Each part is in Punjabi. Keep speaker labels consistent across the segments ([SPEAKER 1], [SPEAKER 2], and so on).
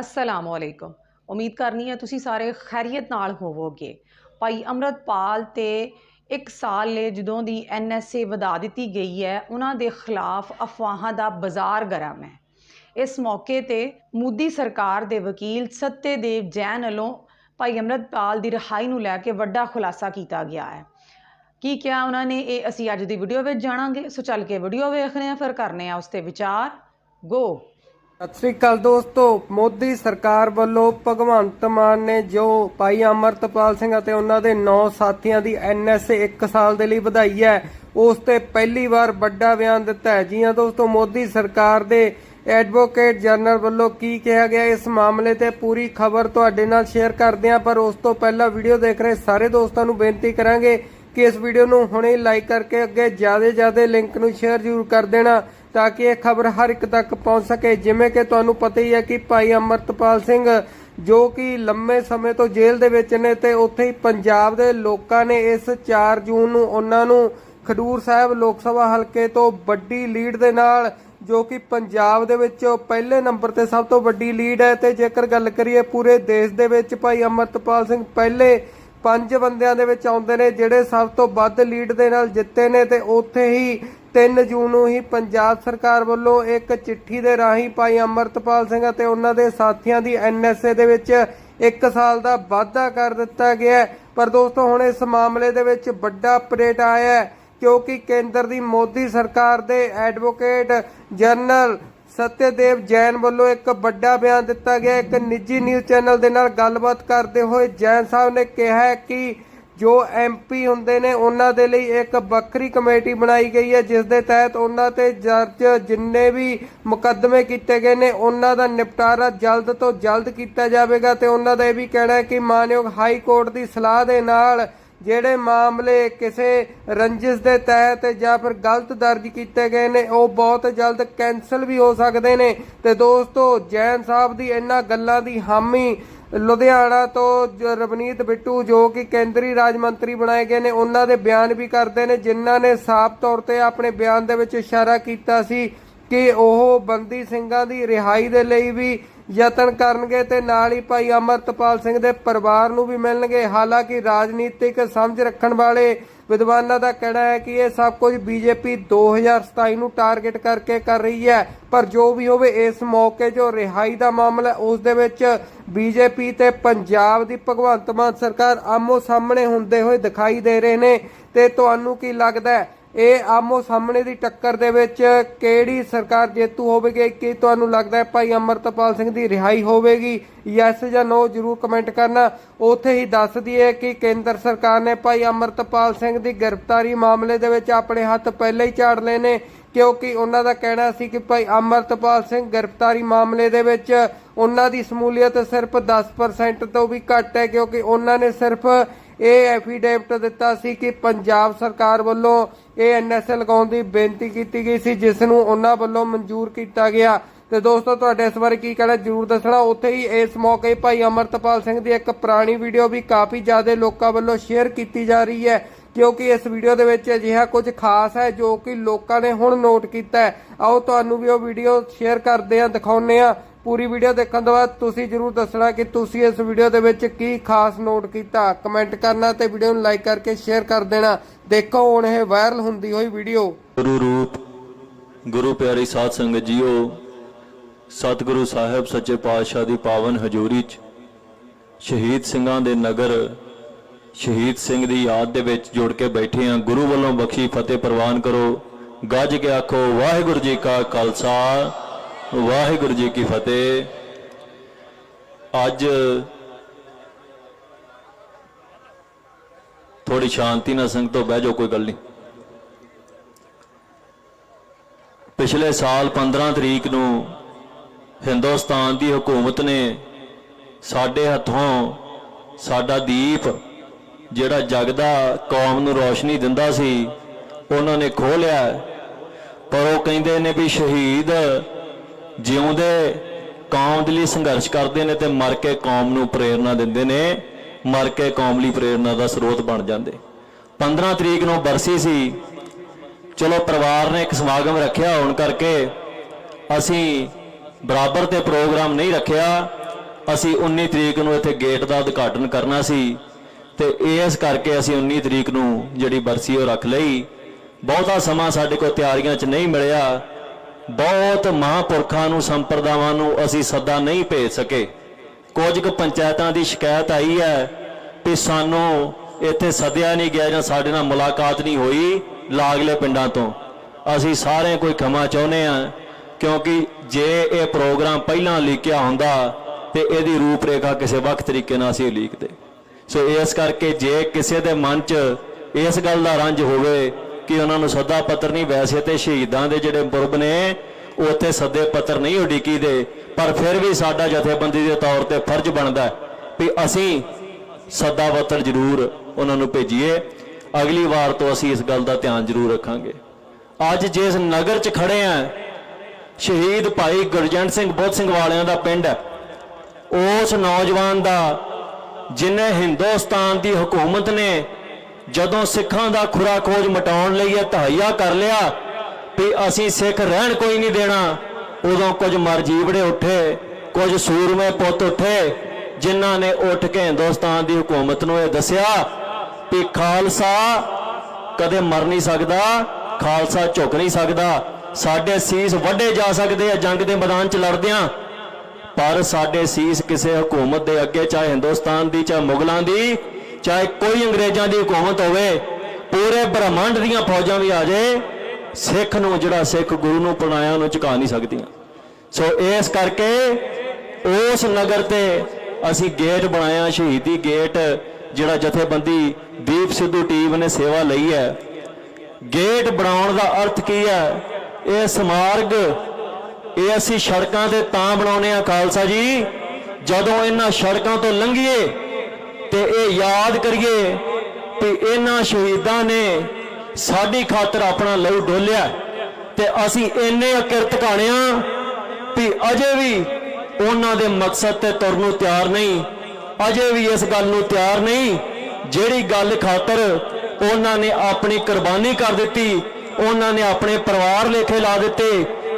[SPEAKER 1] ਅਸਲਾਮ ਵਾਲੇਕੁਮ ਉਮੀਦ ਕਰਨੀ ਹੈ ਤੁਸੀਂ ਸਾਰੇ ਖੈਰੀਅਤ ਨਾਲ ਹੋਵੋਗੇ। ਭਾਈ ਅਮਰਤਪਾਲ ਤੇ ਇੱਕ ਸਾਲ ਲਈ ਜਦੋਂ ਦੀ ਐਨਐਸਏ ਵਧਾ ਦਿੱਤੀ ਗਈ ਹੈ, ਉਹਨਾਂ ਦੇ ਖਿਲਾਫ ਅਫਵਾਹਾਂ ਦਾ ਬਾਜ਼ਾਰ ਗਰਮ ਹੈ। ਇਸ ਮੌਕੇ ਤੇ ਮੋਦੀ ਸਰਕਾਰ ਦੇ ਵਕੀਲ ਸੱਤੇਦੇਵ ਜੈਨ ਵੱਲੋਂ ਭਾਈ ਅਮਰਤਪਾਲ ਦੀ ਰਿਹਾਈ ਨੂੰ ਲੈ ਕੇ ਵੱਡਾ ਖੁਲਾਸਾ ਕੀਤਾ ਗਿਆ ਹੈ। ਕੀ ਕਿਹਾ ਉਹਨਾਂ ਨੇ? ਇਹ ਅਸੀਂ ਅੱਜ ਦੀ ਵੀਡੀਓ ਵਿੱਚ ਜਾਣਾਂਗੇ। ਸੋ ਚੱਲ ਕੇ ਵੀਡੀਓ ਵੇਖਦੇ ਹਾਂ, ਫਿਰ ਕਰਨੇ ਆ ਉਸ ਤੇ ਵਿਚਾਰ। ਗੋ
[SPEAKER 2] ਸਤਿ ਸ੍ਰੀ ਅਕਾਲ ਦੋਸਤੋ, ਮੋਦੀ ਸਰਕਾਰ ਵੱਲੋਂ ਭਗਵੰਤ ਮਾਨ ਨੇ ਜੋ ਭਾਈ ਅਮਰਤਪਾਲ ਸਿੰਘ ਅਤੇ ਉਹਨਾਂ ਦੇ 9 ਸਾਥੀਆਂ ਦੀ ਐਨਐਸਏ 1 ਸਾਲ ਦੇ ਲਈ ਵਧਾਈ ਹੈ, ਉਸ ਤੇ ਪਹਿਲੀ ਵਾਰ ਵੱਡਾ ਬਿਆਨ ਦਿੱਤਾ ਹੈ। ਜੀ ਹਾਂ ਦੋਸਤੋ, ਮੋਦੀ ਸਰਕਾਰ ਦੇ ਐਡਵੋਕੇਟ ਜਨਰਲ ਵੱਲੋਂ ਕੀ ਕਿਹਾ ਗਿਆ ਇਸ ਮਾਮਲੇ ਤੇ ਪੂਰੀ ਖਬਰ ਤੁਹਾਡੇ ਨਾਲ ਸ਼ੇਅਰ ਕਰਦੇ ਹਾਂ, ਪਰ ਉਸ ਤੋਂ ਪਹਿਲਾਂ ਵੀਡੀਓ ਦੇਖ ਰਹੇ ਸਾਰੇ ਦੋਸਤਾਂ ਨੂੰ ਬੇਨਤੀ ਕਰਾਂਗੇ ਕਿ ਇਸ ਵੀਡੀਓ ਨੂੰ ਹੁਣੇ ਲਾਈਕ ਕਰਕੇ ਅੱਗੇ ਜ਼ਿਆਦਾ ਜ਼ਿਆਦਾ ਲਿੰਕ ਨੂੰ ਸ਼ੇਅਰ ਜ਼ਰੂਰ ਕਰ ਦੇਣਾ। ਤਾਂ ਕਿ ਇਹ ਖਬਰ ਹਰ ਇੱਕ ਤੱਕ ਪਹੁੰਚ ਸਕੇ। ਜਿਵੇਂ ਕਿ ਤੁਹਾਨੂੰ ਪਤਾ ਹੀ ਹੈ ਕਿ ਭਾਈ ਅਮਰਤਪਾਲ ਸਿੰਘ, ਜੋ ਕਿ ਲੰਮੇ ਸਮੇਂ ਤੋਂ ਜੇਲ੍ਹ ਦੇ ਵਿੱਚ ਨੇ ਤੇ ਉੱਥੇ ਹੀ ਪੰਜਾਬ ਦੇ ਲੋਕਾਂ ਨੇ ਇਸ 4 ਜੂਨ ਨੂੰ ਉਹਨਾਂ ਨੂੰ ਖਡੂਰ ਸਾਹਿਬ ਲੋਕ ਸਭਾ ਹਲਕੇ ਤੋਂ ਵੱਡੀ ਲੀਡ ਦੇ ਨਾਲ, ਜੋ ਕਿ ਪੰਜਾਬ ਦੇ ਵਿੱਚ ਪਹਿਲੇ ਨੰਬਰ ਤੇ ਸਭ ਤੋਂ ਵੱਡੀ ਲੀਡ ਹੈ। ਤੇ ਜੇਕਰ ਗੱਲ ਕਰੀਏ ਪੂਰੇ ਦੇਸ਼ ਦੇ ਵਿੱਚ, ਭਾਈ ਅਮਰਤਪਾਲ ਸਿੰਘ ਪਹਿਲੇ ਪੰਜ ਬੰਦਿਆਂ ਦੇ ਵਿੱਚ ਆਉਂਦੇ ਨੇ, ਜਿਹੜੇ ਸਭ ਤੋਂ ਵੱਧ ਲੀਡ ਦੇ ਨਾਲ ਜਿੱਤੇ ਨੇ ਤੇ ਉੱਥੇ ਹੀ 3 ਜੂਨ ਨੂੰ ਹੀ ਪੰਜਾਬ ਸਰਕਾਰ ਵੱਲੋਂ ਇੱਕ ਚਿੱਠੀ ਦੇ ਰਾਹੀਂ ਭਾਈ ਅਮਰਤਪਾਲ ਸਿੰਘ ਅਤੇ ਉਹਨਾਂ ਦੇ ਸਾਥੀਆਂ ਦੀ ਐਨਐਸਏ ਦੇ ਵਿੱਚ 1 ਸਾਲ ਦਾ ਵਾਧਾ ਕਰ ਦਿੱਤਾ ਗਿਆ ਪਰ ਦੋਸਤੋ, ਹੁਣ ਇਸ ਮਾਮਲੇ ਦੇ ਵਿੱਚ ਵੱਡਾ ਅਪਡੇਟ ਆਇਆ ਹੈ ਕਿਉਂਕਿ ਕੇਂਦਰ ਦੀ ਮੋਦੀ ਸਰਕਾਰ ਦੇ ਐਡਵੋਕੇਟ ਜਨਰਲ ਸਤਿਆਦੇਵ ਜੈਨ ਵੱਲੋਂ ਇੱਕ ਵੱਡਾ ਬਿਆਨ ਦਿੱਤਾ ਗਿਆ ਇੱਕ ਨਿੱਜੀ ਨਿਊਜ਼ ਚੈਨਲ ਦੇ ਨਾਲ ਗੱਲਬਾਤ ਕਰਦੇ ਹੋਏ ਜੈਨ ਸਾਹਿਬ ਨੇ ਕਿਹਾ ਕਿ ਜੋ ਐਮਪੀ ਹੁੰਦੇ ਨੇ, ਉਹਨਾਂ ਦੇ ਲਈ ਇੱਕ ਵੱਖਰੀ ਕਮੇਟੀ ਬਣਾਈ ਗਈ ਹੈ, ਜਿਸ ਦੇ ਤਹਿਤ ਉਹਨਾਂ ਤੇ ਜੱਜ ਜਿੰਨੇ ਵੀ ਮੁਕੱਦਮੇ ਕੀਤੇ ਗਏ ਨੇ, ਉਹਨਾਂ ਦਾ ਨਿਪਟਾਰਾ ਜਲਦ ਤੋਂ ਜਲਦ ਕੀਤਾ ਜਾਵੇਗਾ ਤੇ ਉਹਨਾਂ ਦਾ ਇਹ ਵੀ ਕਹਿਣਾ ਹੈ ਕਿ ਮਾਨਯੋਗ ਹਾਈ ਕੋਰਟ ਦੀ ਸਲਾਹ ਦੇ ਨਾਲ ਜਿਹੜੇ ਮਾਮਲੇ ਕਿਸੇ ਰੰਜਿਸ਼ ਦੇ ਤਹਿਤ ਜਾਂ ਫਿਰ ਗਲਤ ਦਰਜ ਕੀਤੇ ਗਏ ਨੇ, ਉਹ ਬਹੁਤ ਜਲਦ ਕੈਨਸਲ ਵੀ ਹੋ ਸਕਦੇ ਨੇ। ਤੇ ਦੋਸਤੋ, ਜੈਨ ਸਾਹਿਬ ਦੀ ਇਹਨਾਂ ਗੱਲਾਂ ਦੀ ਹਾਮੀ ਲੁਧਿਆਣਾ ਤੋਂ ਜ- ਰਵਨੀਤ ਬਿੱਟੂ ਜੋ ਕਿ ਕੇਂਦਰੀ ਰਾਜ ਮੰਤਰੀ ਬਣਾਏ ਗਏ ਨੇ, ਉਹਨਾਂ ਦੇ ਬਿਆਨ ਵੀ ਕਰਦੇ ਨੇ, ਜਿਨ੍ਹਾਂ ਨੇ ਸਾਫ਼ ਤੌਰ ਤੇ ਆਪਣੇ ਬਿਆਨ ਦੇ ਵਿੱਚ ਇਸ਼ਾਰਾ ਕੀਤਾ ਸੀ ਕਿ ਉਹ ਬੰਦੀ ਸਿੰਘਾਂ ਦੀ ਰਿਹਾਈ ਦੇ ਲਈ ਵੀ ਯਤਨ ਕਰਨਗੇ ਤੇ ਨਾਲ ਹੀ ਭਾਈ ਅਮਰਤਪਾਲ ਸਿੰਘ ਦੇ ਪਰਿਵਾਰ ਨੂੰ ਵੀ ਮਿਲਣਗੇ। ਹਾਲਾਂਕਿ ਰਾਜਨੀਤਿਕ ਸਮਝ ਰੱਖਣ ਵਾਲੇ ਵਿਦਵਾਨਾਂ ਦਾ ਕਹਿਣਾ ਹੈ ਕਿ ਇਹ ਸਭ ਕੁਝ ਬੀਜੇਪੀ 2027 ਨੂੰ ਟਾਰਗੇਟ ਕਰਕੇ ਕਰ ਰਹੀ ਹੈ। ਪਰ ਜੋ ਵੀ ਹੋਵੇ, ਇਸ ਮੌਕੇ ਜੋ ਰਿਹਾਈ ਦਾ ਮਾਮਲਾ ਉਸ ਦੇ ਵਿੱਚ ਬੀਜੇਪੀ ਤੇ ਪੰਜਾਬ ਦੀ ਭਗਵੰਤ ਮਾਨ ਸਰਕਾਰ ਆਮੋ ਸਾਹਮਣੇ ਹੁੰਦੇ ਹੋਏ ਦਿਖਾਈ ਦੇ ਰਹੇ ਨੇ। ਤੇ ਤੁਹਾਨੂੰ ਕੀ ਲੱਗਦਾ ਹੈ ਇਹ ਆਮੋ ਸਾਹਮਣੇ ਦੀ ਟੱਕਰ ਦੇ ਵਿੱਚ ਕਿਹੜੀ ਸਰਕਾਰ ਜੇਤੂ ਹੋਵੇਗੀ? ਕੀ ਤੁਹਾਨੂੰ ਲੱਗਦਾ ਹੈ ਭਾਈ ਅਮਰਤਪਾਲ ਸਿੰਘ ਦੀ ਰਿਹਾਈ ਹੋਵੇਗੀ? ਯੈਸ ਜਾਂ ਨੋ ਜਰੂਰ ਕਮੈਂਟ ਕਰਨਾ। ਉੱਥੇ ਹੀ ਦੱਸ ਦਈਏ ਕਿ ਕੇਂਦਰ ਸਰਕਾਰ ਨੇ ਭਾਈ ਅਮਰਤਪਾਲ ਸਿੰਘ ਦੀ ਗ੍ਰਿਫਤਾਰੀ ਮਾਮਲੇ ਦੇ ਵਿੱਚ ਆਪਣੇ ਹੱਥ ਪਹਿਲਾਂ ਹੀ ਝਾੜ ਲਏ ਨੇ, ਕਿਉਂਕਿ ਉਹਨਾਂ ਦਾ ਕਹਿਣਾ ਸੀ ਕਿ ਭਾਈ ਅਮਰਤਪਾਲ ਸਿੰਘ ਗ੍ਰਿਫਤਾਰੀ ਮਾਮਲੇ ਦੇ ਵਿੱਚ ਉਹਨਾਂ ਦੀ ਸ਼ਮੂਲੀਅਤ ਸਿਰਫ 10% ਤੋਂ ਵੀ ਘੱਟ ਹੈ, ਕਿਉਂਕਿ ਉਹਨਾਂ ਨੇ ਸਿਰਫ ਇਹ ਐਫੀਡੇਵਿਟ ਦਿੱਤਾ ਸੀ ਕਿ ਪੰਜਾਬ ਸਰਕਾਰ ਵੱਲੋਂ ਇਹ ਐਨਐਸਏ ਲਗਾਉਣ ਦੀ ਬੇਨਤੀ ਕੀਤੀ ਗਈ ਸੀ, ਜਿਸ ਨੂੰ ਉਹਨਾਂ ਵੱਲੋਂ ਮਨਜ਼ੂਰ ਕੀਤਾ ਗਿਆ। ਤੇ ਦੋਸਤੋ, ਤੁਹਾਡੇ ਇਸ ਬਾਰੇ ਕੀ ਕਹਿਣਾ ਜਰੂਰ ਦੱਸਣਾ। ਉੱਥੇ ਹੀ ਇਸ ਮੌਕੇ ਭਾਈ ਅਮਰਤਪਾਲ ਸਿੰਘ ਦੀ ਇੱਕ ਪੁਰਾਣੀ ਵੀਡੀਓ ਵੀ ਕਾਫੀ ਜ਼ਿਆਦਾ ਲੋਕਾਂ ਵੱਲੋਂ ਸ਼ੇਅਰ ਕੀਤੀ ਜਾ ਰਹੀ ਹੈ, ਕਿਉਂਕਿ ਇਸ ਵੀਡੀਓ ਦੇ ਵਿੱਚ ਅਜਿਹਾ ਕੁਝ ਖਾਸ ਹੈ ਜੋ ਕਿ ਲੋਕਾਂ ਨੇ ਹੁਣ ਨੋਟ ਕੀਤਾ ਹੈ। ਆਓ, ਤੁਹਾਨੂੰ ਵੀ ਉਹ ਵੀਡੀਓ ਸ਼ੇਅਰ ਕਰਦੇ ਹਾਂ, ਦਿਖਾਉਂਦੇ ਹਾਂ। ਪੂਰੀ ਵੀਡੀਓ ਦੇਖਣ ਤੋਂ ਬਾਅਦ ਤੁਸੀਂ ਜਰੂਰ ਦੱਸਣਾ ਕਿ ਤੁਸੀਂ ਇਸ ਵੀਡੀਓ ਦੇ ਵਿੱਚ ਕੀ ਖਾਸ ਨੋਟ ਕੀਤਾ। ਕਮੈਂਟ ਕਰਨਾ ਤੇ ਵੀਡੀਓ ਨੂੰ ਲਾਈਕ ਕਰਕੇ ਸ਼ੇਅਰ ਕਰ ਦੇਣਾ। ਦੇਖੋ, ਹੁਣ ਇਹ ਵਾਇਰਲ ਹੁੰਦੀ ਹੋਈ ਵੀਡੀਓ।
[SPEAKER 3] ਗੁਰੂ ਰੂਪ, ਗੁਰੂ ਪਿਆਰੀ ਸਾਧ ਸੰਗਤ ਜੀਓ, ਸਤਿਗੁਰੂ ਸਾਹਿਬ ਸੱਚੇ ਪਾਤਸ਼ਾਹ ਦੀ ਪਾਵਨ ਹਜ਼ੂਰੀ 'ਚ ਸ਼ਹੀਦ ਸਿੰਘਾਂ ਦੇ ਨਗਰ, ਸ਼ਹੀਦ ਸਿੰਘ ਦੀ ਯਾਦ ਦੇ ਵਿੱਚ ਜੁੜ ਕੇ ਬੈਠੇ ਹਾਂ। ਗੁਰੂ ਵੱਲੋਂ ਬਖਸ਼ੀ ਫਤਿਹ ਪ੍ਰਵਾਨ ਕਰੋ। ਗੱਜ ਕੇ ਆਖੋ, ਵਾਹਿਗੁਰੂ ਜੀ ਕਾ ਖਾਲਸਾ। ਵਾਹਿਗੁਰੂ ਜੀ ਕੀ ਫਤਿਹ। ਅੱਜ ਥੋੜੀ ਸ਼ਾਂਤੀ ਨਾਲ ਸੰਗਤੋਂ ਬਹਿ ਜਾਓ, ਕੋਈ ਗੱਲ ਨਹੀਂ। ਪਿਛਲੇ ਸਾਲ 15 ਤਰੀਕ ਨੂੰ ਹਿੰਦੁਸਤਾਨ ਦੀ ਹਕੂਮਤ ਨੇ ਸਾਡੇ ਹੱਥੋਂ ਸਾਡਾ ਦੀਪ, ਜਿਹੜਾ ਜਗਦਾ ਕੌਮ ਨੂੰ ਰੋਸ਼ਨੀ ਦਿੰਦਾ ਸੀ, ਉਹਨਾਂ ਨੇ ਖੋਹ ਲਿਆ। ਪਰ ਉਹ ਕਹਿੰਦੇ ਨੇ ਵੀ ਸ਼ਹੀਦ ਜਿਉਂਦੇ ਕੌਮ ਦੇ ਲਈ ਸੰਘਰਸ਼ ਕਰਦੇ ਨੇ ਤੇ ਮਰ ਕੇ ਕੌਮ ਨੂੰ ਪ੍ਰੇਰਣਾ ਦਿੰਦੇ ਨੇ, ਮਰ ਕੇ ਕੌਮ ਲਈ ਪ੍ਰੇਰਣਾ ਦਾ ਸਰੋਤ ਬਣ ਜਾਂਦੇ। 15 ਤਰੀਕ ਨੂੰ ਬਰਸੀ ਸੀ। ਚਲੋ ਪਰਿਵਾਰ ਨੇ ਇੱਕ ਸਮਾਗਮ ਰੱਖਿਆ ਹੋਣ ਕਰਕੇ ਅਸੀਂ ਬਰਾਬਰ ਤੇ ਪ੍ਰੋਗਰਾਮ ਨਹੀਂ ਰੱਖਿਆ। ਅਸੀਂ 19 ਤਰੀਕ ਨੂੰ ਇੱਥੇ ਗੇਟ ਦਾ ਉਦਘਾਟਨ ਕਰਨਾ ਸੀ ਤੇ ਇਸ ਕਰਕੇ ਅਸੀਂ 19 ਤਰੀਕ ਨੂੰ ਜਿਹੜੀ ਬਰਸੀ ਉਹ ਰੱਖ ਲਈ। ਬਹੁਤਾ ਸਮਾਂ ਸਾਡੇ ਕੋਲ ਤਿਆਰੀਆਂ 'ਚ ਨਹੀਂ ਮਿਲਿਆ। ਬਹੁਤ ਮਹਾਂਪੁਰਖਾਂ ਨੂੰ, ਸੰਪਰਦਾਵਾਂ ਨੂੰ ਅਸੀਂ ਸੱਦਾ ਨਹੀਂ ਭੇਜ ਸਕੇ। ਕੁਝ ਕੁ ਪੰਚਾਇਤਾਂ ਦੀ ਸ਼ਿਕਾਇਤ ਆਈ ਹੈ ਕਿ ਸਾਨੂੰ ਇੱਥੇ ਸੱਦਿਆ ਨਹੀਂ ਗਿਆ ਜਾਂ ਸਾਡੇ ਨਾਲ ਮੁਲਾਕਾਤ ਨਹੀਂ ਹੋਈ ਲਾਗਲੇ ਪਿੰਡਾਂ ਤੋਂ। ਅਸੀਂ ਸਾਰੇ ਕੋਈ ਖਮਾ ਚਾਹੁੰਦੇ ਆ ਕਿਉਂਕਿ ਜੇ ਇਹ ਪ੍ਰੋਗਰਾਮ ਪਹਿਲਾਂ ਲਿਖਿਆ ਹੁੰਦਾ ਤੇ ਇਹਦੀ ਰੂਪਰੇਖਾ ਕਿਸੇ ਵਕਤ ਤਰੀਕੇ ਨਾਲ ਅਸੀਂ ਲਿਖਦੇ ਸੋ ਇਸ ਕਰਕੇ ਜੇ ਕਿਸੇ ਦੇ ਮਨ 'ਚ ਇਸ ਗੱਲ ਦਾ ਰੰਜ ਹੋਵੇ ਕਿ ਉਹਨਾਂ ਨੂੰ ਸੱਦਾ ਪੱਤਰ ਨਹੀਂ, ਵੈਸੇ ਤੇ ਸ਼ਹੀਦਾਂ ਦੇ ਜਿਹੜੇ ਪੁਰਬ ਨੇ ਉੱਥੇ ਸੱਦੇ ਪੱਤਰ ਨਹੀਂ ਉਡੀਕੀ ਦੇ। ਪਰ ਫਿਰ ਵੀ ਸਾਡਾ ਜਥੇਬੰਦੀ ਦੇ ਤੌਰ ਤੇ ਫਰਜ਼ ਬਣਦਾ ਵੀ ਅਸੀਂ ਸੱਦਾ ਪੱਤਰ ਜ਼ਰੂਰ ਉਹਨਾਂ ਨੂੰ ਭੇਜੀਏ। ਅਗਲੀ ਵਾਰ ਤੋਂ ਅਸੀਂ ਇਸ ਗੱਲ ਦਾ ਧਿਆਨ ਜ਼ਰੂਰ ਰੱਖਾਂਗੇ। ਅੱਜ ਜਿਸ ਨਗਰ 'ਚ ਖੜੇ ਆ ਸ਼ਹੀਦ ਭਾਈ ਗੁਰਜੰਟ ਸਿੰਘ ਬੋਧ ਸਿੰਘ ਵਾਲਿਆਂ ਦਾ ਪਿੰਡ ਹੈ, ਉਸ ਨੌਜਵਾਨ ਦਾ, ਜਿਨੇ ਹਿੰਦੁਸਤਾਨ ਦੀ ਹਕੂਮਤ ਨੇ ਜਦੋਂ ਸਿੱਖਾਂ ਦਾ ਖੁਰਾ ਖੋਜ ਮਟਾਉਣ ਲਈ ਇਹ ਤਹਈਆ ਕਰ ਲਿਆ ਵੀ ਅਸੀਂ ਸਿੱਖ ਰਹਿਣ ਕੋਈ ਨਹੀਂ ਦੇਣਾ, ਉਦੋਂ ਕੁਝ ਮਰਜੀਵੜੇ ਉੱਠੇ, ਕੁਝ ਸੂਰਮੇ ਪੁੱਤ ਉੱਠੇ, ਜਿਨ੍ਹਾਂ ਨੇ ਉੱਠ ਕੇ ਹਿੰਦੁਸਤਾਨ ਦੀ ਹਕੂਮਤ ਨੂੰ ਇਹ ਦੱਸਿਆ ਵੀ ਖਾਲਸਾ ਕਦੇ ਮਰ ਨਹੀਂ ਸਕਦਾ, ਖਾਲਸਾ ਝੁਕ ਨਹੀਂ ਸਕਦਾ, ਸਾਡੇ ਸੀਸ ਵੱਡੇ ਜਾ ਸਕਦੇ ਆ ਜੰਗ ਦੇ ਮੈਦਾਨ 'ਚ ਲੜਦਿਆਂ, ਪਰ ਸਾਡੇ ਸੀਸ ਕਿਸੇ ਹਕੂਮਤ ਦੇ ਅੱਗੇ ਚਾਹੇ ਹਿੰਦੁਸਤਾਨ ਦੀ ਚਾਹੇ ਮੁਗਲਾਂ ਦੀ ਚਾਹੇ ਕੋਈ ਅੰਗਰੇਜ਼ਾਂ ਦੀ ਹਕੂਮਤ ਹੋਵੇ, ਪੂਰੇ ਬ੍ਰਹਮੰਡ ਦੀਆਂ ਫੌਜਾਂ ਵੀ ਆ ਜਾਏ ਸਿੱਖ ਨੂੰ ਜਿਹੜਾ ਸਿੱਖ ਗੁਰੂ ਨੂੰ ਪਣਾਇਆ ਉਹਨੂੰ ਝੁਕਾ ਨਹੀਂ ਸਕਦੀਆਂ। ਸੋ ਇਸ ਕਰਕੇ ਉਸ ਨਗਰ ਤੇ ਅਸੀਂ ਗੇਟ ਬਣਾਇਆ, ਸ਼ਹੀਦੀ ਗੇਟ, ਜਿਹੜਾ ਜਥੇਬੰਦੀ ਦੀਪ ਸਿੱਧੂ ਟੀਮ ਨੇ ਸੇਵਾ ਲਈ ਹੈ। ਗੇਟ ਬਣਾਉਣ ਦਾ ਅਰਥ ਕੀ ਹੈ? ਇਹ ਸਮਾਰਗ, ਇਹ ਅਸੀਂ ਸੜਕਾਂ ਤੇ ਤਾਂ ਬਣਾਉਨੇ ਆ ਖਾਲਸਾ ਜੀ। ਜਦੋਂ ਇਹਨਾਂ ਸੜਕਾਂ ਤੋਂ ਲੰਘੀਏ ਤੇ ਇਹ ਯਾਦ ਕਰੀਏ ਕਿ ਇਹਨਾਂ ਸ਼ਹੀਦਾਂ ਨੇ ਸਾਡੀ ਖਾਤਰ ਆਪਣਾ ਲਹੂ ਡੋਲਿਆ ਤੇ ਅਸੀਂ ਇੰਨੇ ਅਕਿਰਤ ਕਾਣਿਆ ਵੀ ਅਜੇ ਵੀ ਉਹਨਾਂ ਦੇ ਮਕਸਦ ਤੇ ਤੁਰਨ ਨੂੰ ਤਿਆਰ ਨਹੀਂ, ਅਜੇ ਵੀ ਇਸ ਗੱਲ ਨੂੰ ਤਿਆਰ ਨਹੀਂ, ਜਿਹੜੀ ਗੱਲ ਖਾਤਰ ਉਹਨਾਂ ਨੇ ਆਪਣੀ ਕੁਰਬਾਨੀ ਕਰ ਦਿੱਤੀ, ਉਹਨਾਂ ਨੇ ਆਪਣੇ ਪਰਿਵਾਰ ਲੇਖੇ ਲਾ ਦਿੱਤੇ,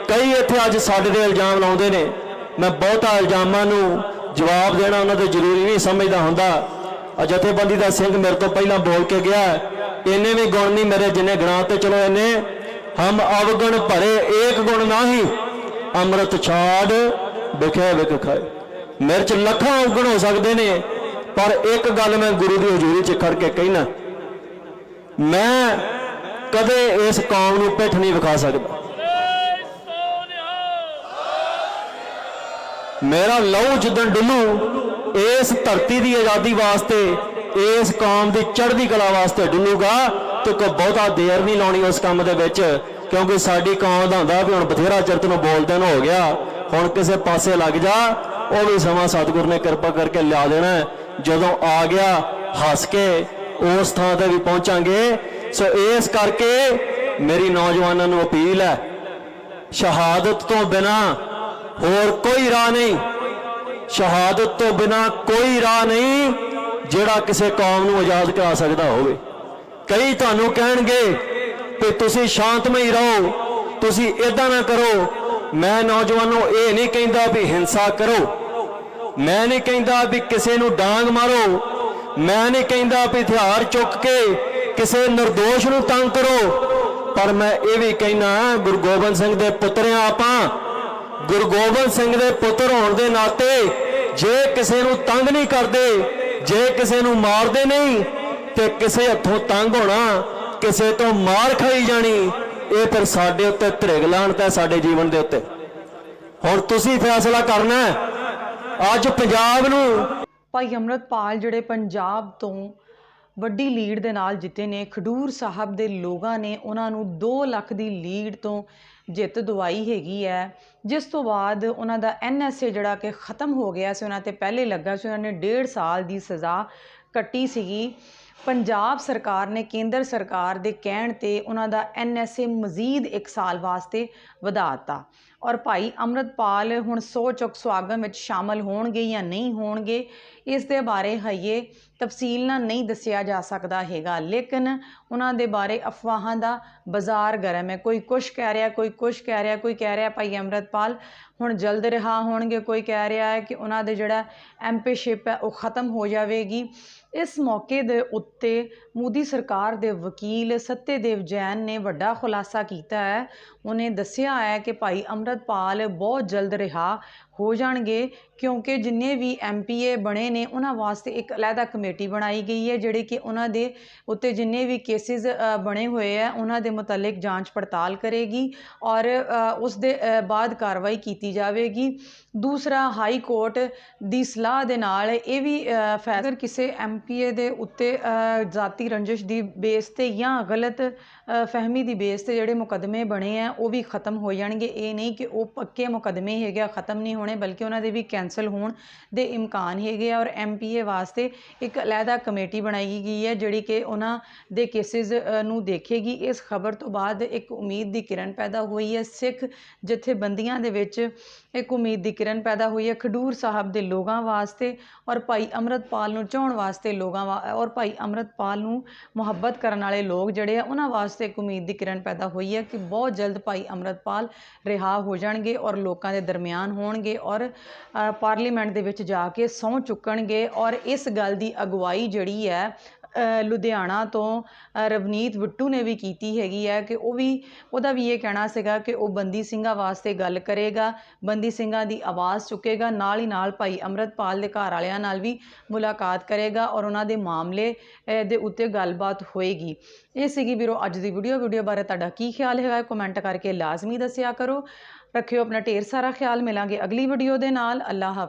[SPEAKER 3] ਕਈ ਇੱਥੇ ਅੱਜ ਸਾਡੇ ਦੇ ਇਲਜ਼ਾਮ ਲਾਉਂਦੇ ਨੇ। ਮੈਂ ਬਹੁਤਾ ਇਲਜ਼ਾਮਾਂ ਨੂੰ ਜਵਾਬ ਦੇਣਾ ਉਹਨਾਂ ਤੇ ਜ਼ਰੂਰੀ ਨਹੀਂ ਸਮਝਦਾ ਹੁੰਦਾ। ਜਥੇਬੰਦੀ ਦਾ ਸਿੰਘ ਮੇਰੇ ਤੋਂ ਪਹਿਲਾਂ ਬੋਲ ਕੇ ਗਿਆ, ਇਹਨੇ ਵੀ ਗੁਣ ਨਹੀਂ ਮੇਰੇ ਜਿੰਨੇ ਗਣਾ ਤੇ ਚਲੋ ਇਹਨੇ। ਹਮ ਅਵਗੁਣ ਭਰੇ ਏਕ ਗੁਣ ਨਾਹੀ, ਅੰਮ੍ਰਿਤ ਛਾੜ ਵਿਖੇ ਵਿਖ ਖਾਏ। ਮੇਰੇ ਚ ਲੱਖਾਂ ਔਗਣ ਹੋ ਸਕਦੇ ਨੇ, ਪਰ ਇੱਕ ਗੱਲ ਮੈਂ ਗੁਰੂ ਦੀ ਹਜ਼ੂਰੀ 'ਚ ਖੜ ਕੇ ਕਹਿਣਾ, ਮੈਂ ਕਦੇ ਇਸ ਕੌਮ ਨੂੰ ਪਿੱਠ ਨਹੀਂ ਵਿਖਾ ਸਕਦਾ। ਮੇਰਾ ਲਹੂ ਜਿੱਦਣ ਡੁੱਲੂ ਇਸ ਧਰਤੀ ਦੀ ਆਜ਼ਾਦੀ ਵਾਸਤੇ, ਇਸ ਕੌਮ ਦੀ ਚੜ੍ਹਦੀ ਕਲਾ ਵਾਸਤੇ ਡੁੱਲੂਗਾ, ਤੇ ਕੋਈ ਬਹੁਤਾ ਦੇਰ ਨਹੀਂ ਲਾਉਣੀ ਉਸ ਕੰਮ ਦੇ ਵਿੱਚ, ਕਿਉਂਕਿ ਸਾਡੀ ਕੌਮ ਦਾ ਹੁੰਦਾ ਵੀ ਹੁਣ ਬਥੇਰਾ ਚਿਰ ਤੈਨੂੰ ਬੋਲਦੇ ਨੂੰ ਹੋ ਗਿਆ, ਹੁਣ ਕਿਸੇ ਪਾਸੇ ਲੱਗ ਜਾ, ਉਹ ਵੀ ਸਮਾਂ ਸਤਿਗੁਰ ਨੇ ਕਿਰਪਾ ਕਰਕੇ ਲਿਆ ਦੇਣਾ ਜਦੋਂ ਆ ਗਿਆ, ਹੱਸ ਕੇ ਉਸ ਥਾਂ ਤੇ ਵੀ ਪਹੁੰਚਾਂਗੇ, ਸੋ ਇਸ ਕਰਕੇ ਮੇਰੀ ਨੌਜਵਾਨਾਂ ਨੂੰ ਅਪੀਲ ਹੈ, ਸ਼ਹਾਦਤ ਤੋਂ ਬਿਨਾ ਹੋਰ ਕੋਈ ਰਾਹ ਨਹੀਂ। ਸ਼ਹਾਦਤ ਤੋਂ ਬਿਨਾ ਕੋਈ ਰਾਹ ਨਹੀਂ ਜਿਹੜਾ ਕਿਸੇ ਕੌਮ ਨੂੰ ਆਜ਼ਾਦ ਕਰਾ ਸਕਦਾ ਹੋਵੇ। ਕਈ ਤੁਹਾਨੂੰ ਕਹਿਣਗੇ ਕਿ ਤੁਸੀਂ ਸ਼ਾਂਤਮਈ ਰਹੋ, ਤੁਸੀਂ ਇਦਾਂ ਨਾ ਕਰੋ। ਮੈਂ ਨੌਜਵਾਨੋ ਇਹ ਨਹੀਂ ਕਹਿੰਦਾ ਵੀ ਹਿੰਸਾ ਕਰੋ। ਮੈਂ ਨਹੀਂ ਕਹਿੰਦਾ ਵੀ ਕਿਸੇ ਨੂੰ ਡਾਂਗ ਮਾਰੋ। ਮੈਂ ਨਹੀਂ ਕਹਿੰਦਾ ਵੀ ਹਥਿਆਰ ਚੁੱਕ ਕੇ ਕਿਸੇ ਨਿਰਦੋਸ਼ ਨੂੰ ਤੰਗ ਕਰੋ। ਪਰ ਮੈਂ ਇਹ ਵੀ ਕਹਿਣਾ, ਗੁਰੂ ਗੋਬਿੰਦ ਸਿੰਘ ਦੇ ਪੁੱਤਰਿਆਂ ਆਪਾਂ। ਗੁਰੂ ਗੋਬਿੰਦ ਸਿੰਘ ਦੇ ਪੁੱਤਰ ਹੋਣ ਦੇ ਨਾਤੇ ਜੇ ਕਿਸੇ ਨੂੰ ਤੰਗ ਨਹੀਂ ਕਰਦੇ, ਜੇ ਕਿਸੇ ਨੂੰ ਮਾਰਦੇ ਨਹੀਂ, ਤੇ ਕਿਸੇ ਹੱਥੋਂ ਤੰਗ ਹੋਣਾ, ਕਿਸੇ ਤੋਂ ਮਾਰ ਖਾਈ ਜਾਣੀ, ਇਹ ਫਿਰ ਸਾਡੇ ਉੱਤੇ ਧਰਿਗ ਲਾਣਤਾ ਸਾਡੇ ਜੀਵਨ ਦੇ ਉੱਤੇ। ਹੁਣ ਤੁਸੀਂ ਫੈਸਲਾ ਕਰਨਾ ਅੱਜ ਪੰਜਾਬ ਨੂੰ
[SPEAKER 1] ਭਾਈ ਅੰਮ੍ਰਿਤਪਾਲ ਜਿਹੜੇ ਪੰਜਾਬ ਤੋਂ ਵੱਡੀ ਲੀਡ ਦੇ ਨਾਲ ਜਿੱਤੇ ਨੇ, ਖਡੂਰ ਸਾਹਿਬ ਦੇ ਲੋਕਾਂ ਨੇ ਉਹਨਾਂ ਨੂੰ 2 ਲੱਖ ਦੀ ਲੀਡ ਤੋਂ ਜਿੱਤ ਦਵਾਈ ਹੈਗੀ ਹੈ। ਜਿਸ ਤੋਂ ਬਾਅਦ ਉਹਨਾਂ ਦਾ ਐਨਐਸਏ ਜਿਹੜਾ ਕਿ ਖਤਮ ਹੋ ਗਿਆ ਸੀ, ਉਹਨਾਂ ਤੇ ਪਹਿਲੇ ਲੱਗਾ ਸੀ, ਉਹਨਾਂ ਨੇ ਡੇਢ ਸਾਲ ਦੀ ਸਜ਼ਾ ਕੱਟੀ ਸੀਗੀ। ਪੰਜਾਬ ਸਰਕਾਰ ਨੇ ਕੇਂਦਰ ਸਰਕਾਰ ਦੇ ਕਹਿਣ ਤੇ ਉਹਨਾਂ ਦਾ ਐਨਐਸਏ ਮਜ਼ੀਦ 1 ਸਾਲ ਵਾਸਤੇ ਵਧਾ ਦਿੱਤਾ। ਔਰ ਭਾਈ ਅੰਮ੍ਰਿਤਪਾਲ ਹੁਣ ਸੌ ਚੁੱਕ ਸੁਆਗਮ ਵਿੱਚ ਸ਼ਾਮਲ ਹੋਣਗੇ ਜਾਂ ਨਹੀਂ ਹੋਣਗੇ, ਇਸ ਦੇ ਬਾਰੇ ਹਜੇ ਤਫਸੀਲ ਨਾਲ ਨਹੀਂ ਦੱਸਿਆ ਜਾ ਸਕਦਾ ਹੈਗਾ। ਲੇਕਿਨ ਉਹਨਾਂ ਦੇ ਬਾਰੇ ਅਫਵਾਹਾਂ ਦਾ ਬਾਜ਼ਾਰ ਗਰਮ ਹੈ। ਕੋਈ ਕੁਛ ਕਹਿ ਰਿਹਾ, ਕੋਈ ਕੁਛ ਕਹਿ ਰਿਹਾ, ਕੋਈ ਕਹਿ ਰਿਹਾ ਭਾਈ ਅੰਮ੍ਰਿਤਪਾਲ, ਹੁਣ ਜਲਦ ਰਿਹਾ ਹੋਣਗੇ, ਕੋਈ ਕਹਿ ਰਿਹਾ ਹੈ ਕਿ ਉਹਨਾਂ ਦੇ ਜਿਹੜਾ ਐਮਪੀਸ਼ਿਪ ਹੈ ਉਹ ਖਤਮ ਹੋ ਜਾਵੇਗੀ। ਇਸ ਮੌਕੇ ਦੇ ਉੱਤੇ ਮੋਦੀ ਸਰਕਾਰ ਦੇ ਵਕੀਲ ਸੱਤੇਦੇਵ ਜੈਨ ਨੇ ਵੱਡਾ ਖੁਲਾਸਾ ਕੀਤਾ ਹੈ। ਉਹਨੇ ਦੱਸਿਆ ਹੈ ਕਿ ਭਾਈ ਅੰਮ੍ਰਿਤਪਾਲ ਬਹੁਤ ਜਲਦ ਰਿਹਾ ਹੋ ਜਾਣਗੇ ਕਿਉਂਕਿ ਜਿੰਨੇ ਵੀ ਐਮਪੀਏ ਬਣੇ ਨੇ ਉਹਨਾਂ ਵਾਸਤੇ ਇੱਕ ਅਲੱਗਾ ਕਮੇਟੀ ਬਣਾਈ ਗਈ ਹੈ ਜਿਹੜੇ ਕਿ ਉਹਨਾਂ ਦੇ ਉੱਤੇ ਜਿੰਨੇ ਵੀ ਕੇਸਿਸ ਬਣੇ ਹੋਏ ਆ ਉਹਨਾਂ ਦੇ ਮੁਤਲਕ ਜਾਂਚ ਪੜਤਾਲ ਕਰੇਗੀ ਔਰ ਉਸ ਦੇ ਬਾਅਦ ਕਾਰਵਾਈ ਕੀਤੀ ਜਾਵੇਗੀ। ਦੂਸਰਾ ਹਾਈ ਕੋਰਟ ਦੀ ਸਲਾਹ ਦੇ ਨਾਲ ਇਹ ਵੀ ਫੈਸਲਾ ਕਿਸੇ ਐਮਪੀਏ ਦੇ ਉੱਤੇ ਅ, ਜ਼ਾਤੀ ਰੰਜਿਸ਼ ਦੀ ਬੇਸ ਤੇ ਜਾਂ ਗਲਤ ਫਹਿਮੀ ਦੀ ਬੇਸ ਤੇ ਜਿਹੜੇ ਮੁਕੱਦਮੇ ਬਣੇ ਆ, ਉਹ ਵੀ ਖਤਮ ਹੋ ਜਾਣਗੇ। ਇਹ ਨਹੀਂ ਕਿ ਉਹ ਪੱਕੇ ਮੁਕੱਦਮੇ ਹੈਗੇ ਆ, ਖਤਮ ਨਹੀਂ ਹੋਣੇ, ਬਲਕਿ ਉਹਨਾਂ ਦੇ ਵੀ ਕੈਂਸਲ ਹੋਣ ਦੇ ਇਮਕਾਨ ਹੈਗੇ ਆ। ਔਰ ਐਮਪੀਏ ਵਾਸਤੇ ਇੱਕ ਅਲੱਗਾ ਕਮੇਟੀ ਬਣਾਈ ਗਈ ਹੈ, ਜਿਹੜੀ ਕਿ ਉਹਨਾਂ ਦੇ ਕੇਸਿਸ ਨੂੰ ਦੇਖੇਗੀ। ਇਸ ਖਬਰ ਤੋਂ ਬਾਅਦ ਇੱਕ ਉਮੀਦ ਦੀ ਕਿਰਨ ਪੈਦਾ ਹੋਈ ਹੈ। ਸਿੱਖ ਜਥੇਬੰਦੀਆਂ ਦੇ ਵਿੱਚ ਇੱਕ ਉਮੀਦ ਦੀ ਕਿਰਨ ਪੈਦਾ ਹੋਈ ਹੈ। ਖਡੂਰ ਸਾਹਿਬ ਦੇ ਲੋਕਾਂ ਵਾਸਤੇ ਔਰ ਭਾਈ ਅੰਮ੍ਰਿਤਪਾਲ ਨੂੰ ਚਾਹਣ ਵਾਸਤੇ ਲੋਕਾਂ ਵਾ, ਔਰ ਭਾਈ ਅੰਮ੍ਰਿਤਪਾਲ ਨੂੰ ਮੁਹੱਬਤ ਕਰਨ ਵਾਲੇ ਲੋਕ ਜਿਹੜੇ ਆ, ਉਹਨਾਂ ਵਾਸਤੇ ਇੱਕ ਉਮੀਦ ਦੀ ਕਿਰਨ ਪੈਦਾ ਹੋਈ ਹੈ ਕਿ ਬਹੁਤ ਜਲਦ ਭਾਈ ਅੰਮ੍ਰਿਤਪਾਲ ਰਿਹਾ ਹੋ ਜਾਣਗੇ ਔਰ ਲੋਕਾਂ ਦੇ ਦਰਮਿਆਨ ਹੋਣਗੇ ਔਰ ਪਾਰਲੀਮੈਂਟ ਦੇ ਵਿੱਚ ਜਾ ਕੇ ਸਹੁੰ ਚੁੱਕਣਗੇ ਔਰ ਇਸ ਗੱਲ ਦੀ ਅਗਵਾਈ ਜਿਹੜੀ ਹੈ ਲੁਧਿਆਣਾ ਤੋਂ ਰਵਨੀਤ ਬਿੱਟੂ ਨੇ ਵੀ ਕੀਤੀ ਹੈਗੀ ਹੈ ਕਿ ਉਹ ਵੀ, ਉਹਦਾ ਵੀ ਇਹ ਕਹਿਣਾ ਸੀਗਾ ਕਿ ਉਹ ਬੰਦੀ ਸਿੰਘਾਂ ਵਾਸਤੇ ਗੱਲ ਕਰੇਗਾ, ਬੰਦੀ ਸਿੰਘਾਂ ਦੀ ਆਵਾਜ਼ ਚੁੱਕੇਗਾ, ਨਾਲ ਹੀ ਨਾਲ ਭਾਈ ਅੰਮ੍ਰਿਤਪਾਲ ਦੇ ਘਰ ਵਾਲਿਆਂ ਨਾਲ ਵੀ ਮੁਲਾਕਾਤ ਕਰੇਗਾ ਔਰ ਉਹਨਾਂ ਦੇ ਮਾਮਲੇ ਦੇ ਉੱਤੇ ਗੱਲਬਾਤ ਹੋਏਗੀ। ਇਹ ਸੀਗੀ ਵੀਰੋ ਅੱਜ ਦੀ ਵੀਡੀਓ ਵੀਡੀਓ ਬਾਰੇ ਤੁਹਾਡਾ ਕੀ ਖਿਆਲ ਹੈਗਾ ਕਮੈਂਟ ਕਰਕੇ ਲਾਜ਼ਮੀ ਦੱਸਿਆ ਕਰੋ। ਰੱਖਿਓ ਆਪਣਾ ਢੇਰ ਸਾਰਾ ਖਿਆਲ, ਮਿਲਾਂਗੇ ਅਗਲੀ ਵੀਡੀਓ ਦੇ ਨਾਲ ਅੱਲਾ ਹਾਫਿਜ਼।